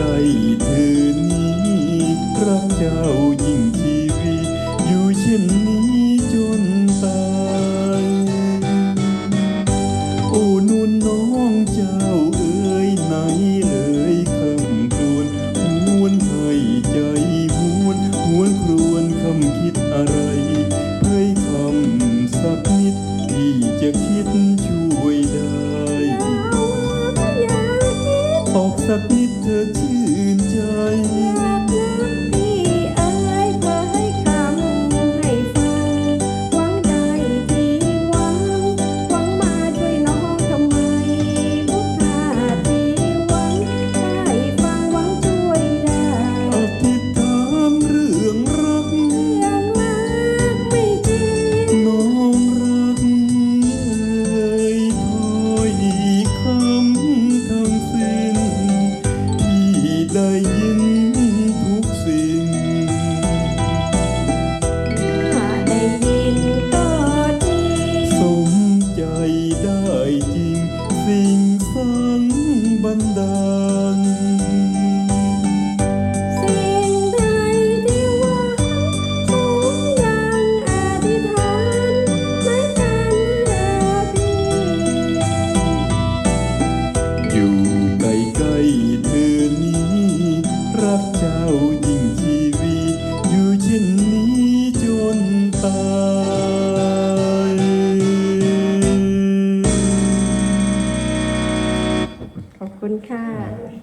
ใกล้เธอนี้รักเจ้ายิ่งชีวิตอยู่เช่นนี้จนตายโอ้นุ่นน้องเจ้าเอ๋ยไหนเลยคำครวญหวนให้ใจหวนหวนครวนคำคิดอะไรเพื่อคำสักนิดที่จะคิดช่วยได้ สักนิดเธอชื่นใจ lời chiên xin sáng bánh đàn. ค่ะ